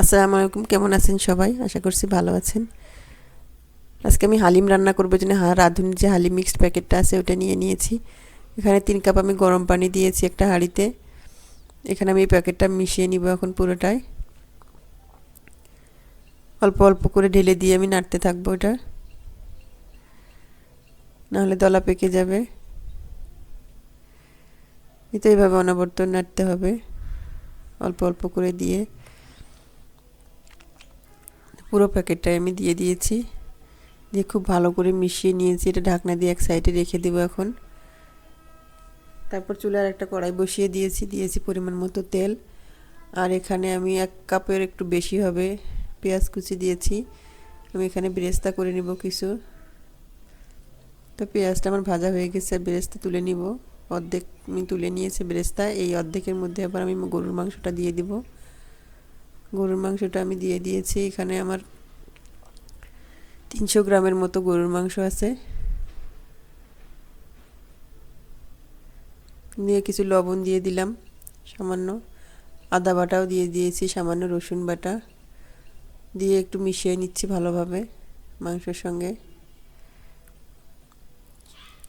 আসসালামু আলাইকুম, কেমন আছেন সবাই? আশা করছি ভালো আছেন। আজকে আমি হালিম রান্না করব জন্য হা রাঁধুনির যে হালিম মিক্সড প্যাকেটটা আছে, ওটা নিয়ে নিয়েছি। এখানে তিন কাপ আমি গরম পানি দিয়েছি একটা হাঁড়িতে। এখানে আমি এই প্যাকেটটা মিশিয়ে নিব এখন পুরোটাই অল্প অল্প করে ঢেলে দিয়ে আমি নাড়তে থাকব ওটা। নাহলে দলা পেকে যাবে। তো এইভাবে অনবর্ত নাড়তে হবে। অল্প অল্প করে দিয়ে পুরো প্যাকেটটাই আমি দিয়ে দিয়েছি। দিয়ে খুব ভালো করে মিশিয়ে নিয়েছি। এটা ঢাকনা দিয়ে এক সাইডে রেখে দেবো এখন। তারপর চুলার একটা কড়াই বসিয়ে দিয়েছি। দিয়েছি পরিমাণ মতো তেল। আর এখানে আমি এক কাপের একটু বেশি হবে পেঁয়াজ কুচি দিয়েছি। আমি এখানে বেরেস্তা করে নিব কিছু। তো পেঁয়াজটা আমার ভাজা হয়ে গেছে। বেরেস্তা তুলে নিব। অর্ধেক আমি তুলে নিয়েছি বেরেস্তা। এই অর্ধেকের মধ্যে আবার আমি গরুর মাংসটা দিয়ে দিব। গরুর মাংসটা আমি দিয়ে দিয়েছি। এখানে আমার তিনশো গ্রামের মতো গরুর মাংস আছে। দিয়ে কিছু লবণ দিয়ে দিলাম, সামান্য আদা বাটাও দিয়ে দিয়েছি, সামান্য রসুন বাটা। দিয়ে একটু মিশিয়ে নিচ্ছি ভালোভাবে মাংসের সঙ্গে।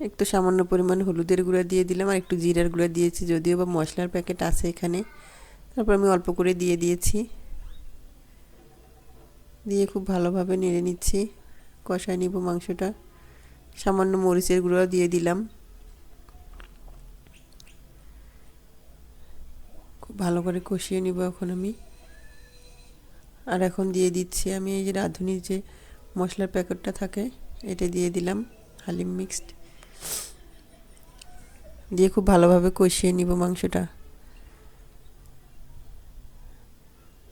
একটু সামান্য পরিমাণ হলুদের গুঁড়া দিয়ে দিলাম আর একটু জিরার গুঁড়া দিয়েছি, যদিও বা মশলার প্যাকেট আছে এখানে। তারপর আমি অল্প করে দিয়ে দিয়েছি। দিয়ে খুব ভালোভাবে নেড়ে নিচ্ছি। কষায় নিব মাংসটা। সামান্য মরিচের গুঁড়ো দিয়ে দিলাম। খুব ভালো করে কষিয়ে নিব এখন আমি। আর এখন দিয়ে দিচ্ছি আমি এই যে রাঁধুনির যে মশলার প্যাকেটটা থাকে, এটা দিয়ে দিলাম, হালিম মিক্সড। দিয়ে খুব ভালোভাবে কষিয়ে নিব মাংসটা।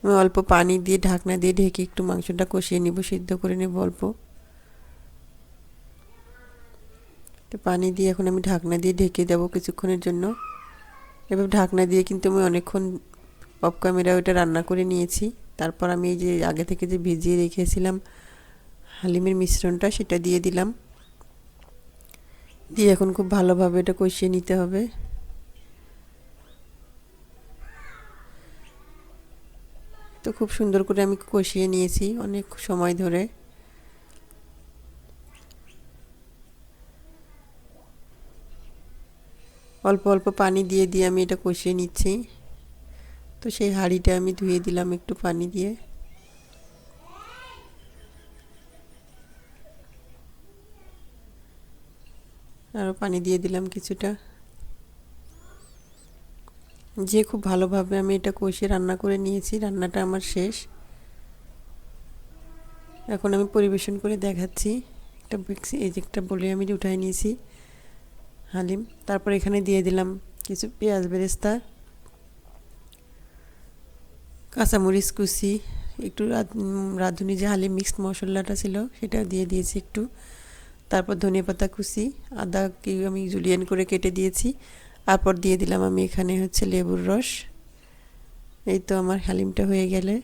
আমি অল্প পানি দিয়ে, ঢাকনা দিয়ে ঢেকে একটু মাংসটা কষিয়ে নিব, সিদ্ধ করে নেব অল্প। তো পানি দিয়ে এখন আমি ঢাকনা দিয়ে ঢেকে দেবো কিছুক্ষণের জন্য। এবার ঢাকনা দিয়ে কিন্তু আমি অনেকক্ষণ অফ ক্যামেরা ওটা রান্না করে নিয়েছি। তারপর আমি এই যে আগে থেকে যে ভিজিয়ে রেখেছিলাম হালিমের মিশ্রণটা সেটা দিয়ে দিলাম। দিয়ে এখন খুব ভালোভাবে এটা কষিয়ে নিতে হবে। তো খুব সুন্দর করে আমি কষিয়ে নিয়েছি অনেক সময় ধরে। অল্প অল্প পানি দিয়ে দিয়ে আমি এটা কষিয়ে নিচ্ছি। তো সেই হাঁড়িটা আমি ধুয়ে দিলাম একটু পানি দিয়ে। আরও পানি দিয়ে দিলাম কিছুটা। যে খুব ভালোভাবে আমি এটা কষিয়ে রান্না করে নিয়েছি, রান্নাটা আমার শেষ। এখন আমি পরিবেশন করে দেখাচ্ছি। একটা এই যে একটা বলে আমি উঠাই নিয়েছি, হালিম। তারপর এখানে দিয়ে দিলাম কিছু পেঁয়াজ বেরেস্তা, কাঁচামরিচ কুচি, একটু রাঁধুনি যে হালিম মিক্সড মশলাটা ছিল সেটাও দিয়ে দিয়েছি একটু। তারপর ধনিয়া পাতা কুচি, আদা কি আমি জুলিয়ান করে কেটে দিয়েছি। তারপর দিয়ে দিলাম আমি এখানে হচ্ছে লেবুর রস। এই তো আমার হালিমটা হয়ে গেলে।